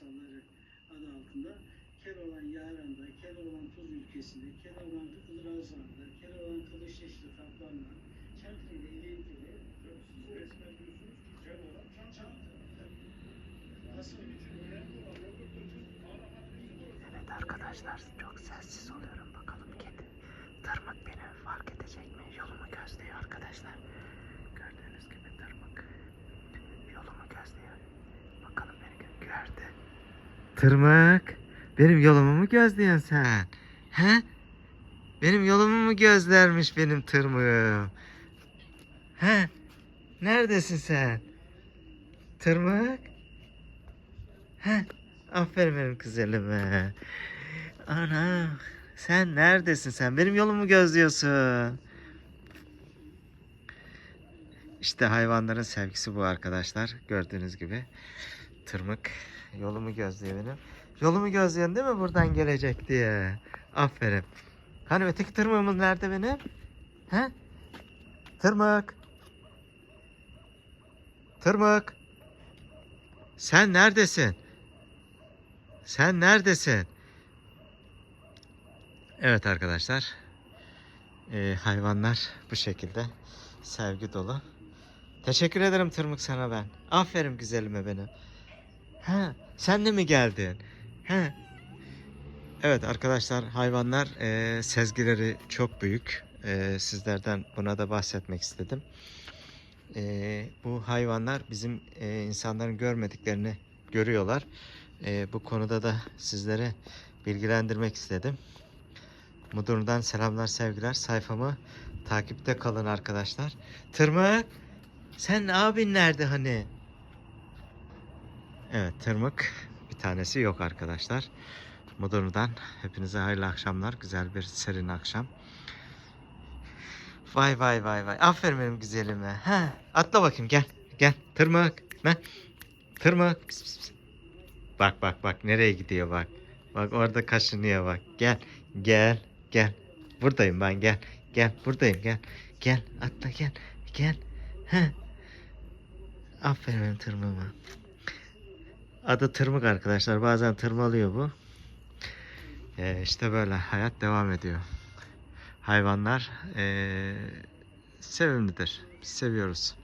masalları adı altında Keloğlan Yaran'da, Keloğlan Tuz ülkesinde, Keloğlan Ilırazan'da, Keloğlan Kılıçdaşlı Kaplan'la, Çantı ile ilintili Siz resmen diyorsunuz ki Keloğlan Çançan. asıl Evet arkadaşlar çok sessiz oluyorum bakalım kedi. Tırmık beni fark edecek mi? Yolumu gözlüyor arkadaşlar. Gördüğünüz gibi tırmık yolumu gözlüyor. Bakalım beni gö- gördü. Tırmık benim yolumu mu gözlüyorsun sen? He? Benim yolumu mu gözlermiş benim tırmığım? He? Neredesin sen? Tırmık? He? Aferin benim güzelime. Ana sen neredesin sen? Benim yolumu gözlüyorsun. İşte hayvanların sevgisi bu arkadaşlar. Gördüğünüz gibi. Tırmık yolumu gözlüyor benim. Yolumu gözleyen değil mi buradan gelecek diye. Aferin. Hani öteki tırmığımız nerede benim? He? Tırmık. Tırmık. Sen neredesin? Sen neredesin? Evet arkadaşlar. Ee, hayvanlar bu şekilde sevgi dolu. Teşekkür ederim Tırmık sana ben. Aferin güzelime benim. Ha, sen de mi geldin? Ha. Evet arkadaşlar hayvanlar e, sezgileri çok büyük. E, sizlerden buna da bahsetmek istedim. E, bu hayvanlar bizim e, insanların görmediklerini görüyorlar. E, bu konuda da sizlere bilgilendirmek istedim. Mudurnu'dan selamlar sevgiler. Sayfamı takipte kalın arkadaşlar. Tırmık sen abin nerede hani? Evet tırmık bir tanesi yok arkadaşlar. Mudurnu'dan hepinize hayırlı akşamlar. Güzel bir serin akşam. Vay vay vay vay. Aferin benim güzelime. Ha, atla bakayım gel. Gel tırmık. Ben. Tırmık. Pis, pis, pis. Bak bak bak nereye gidiyor bak. Bak orada kaşınıyor bak. Gel. Gel. Gel. Buradayım ben gel. Gel buradayım gel. Gel atla gel. Gel. Heh. Aferin benim tırmığıma. Adı tırmık arkadaşlar. Bazen tırmalıyor bu. Ee, işte böyle hayat devam ediyor. Hayvanlar ee, sevimlidir. Seviyoruz.